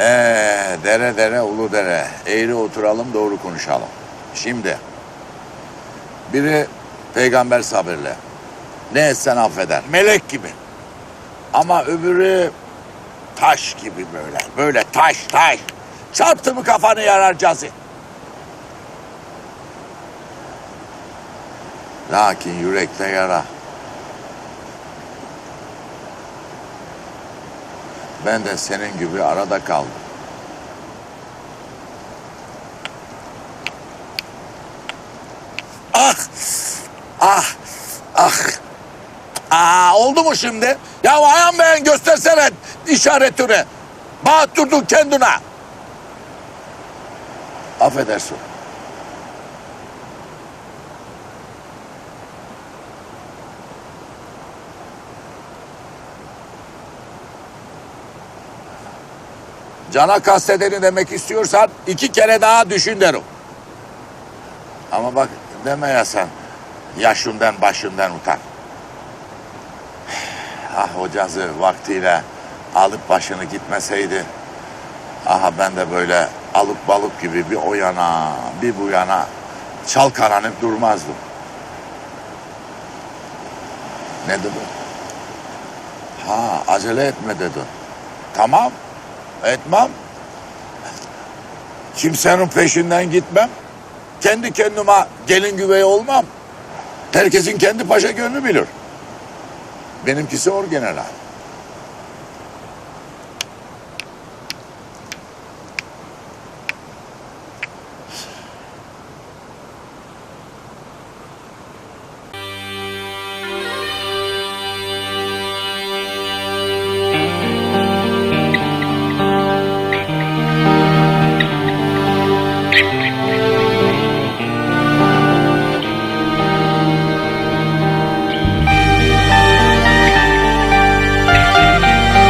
Ee, dere dere ulu dere. Eğri oturalım doğru konuşalım. Şimdi biri peygamber sabırlı. Ne etsen affeder. Melek gibi. Ama öbürü taş gibi böyle. Böyle taş taş. Çarptı mı kafanı yarar cazi. Lakin yürekte yara. Ben de senin gibi arada kaldım. Ah! Ah! Ah! Aa, oldu mu şimdi? Ya ayağım beğen göstersene işaretini. Bağıttırdın kendine. Affedersin. Cana kastedeni demek istiyorsan iki kere daha düşün derim. Ama bak deme ya sen. Yaşından başından utan. Ah hocası vaktiyle alıp başını gitmeseydi. Aha ben de böyle alıp balık gibi bir o yana bir bu yana çalkalanıp durmazdım. Ne dedin? Ha acele etme dedin. Tamam etmem. Kimsenin peşinden gitmem. Kendi kendime gelin güvey olmam. Herkesin kendi paşa gönlü bilir. Benimkisi orijinal.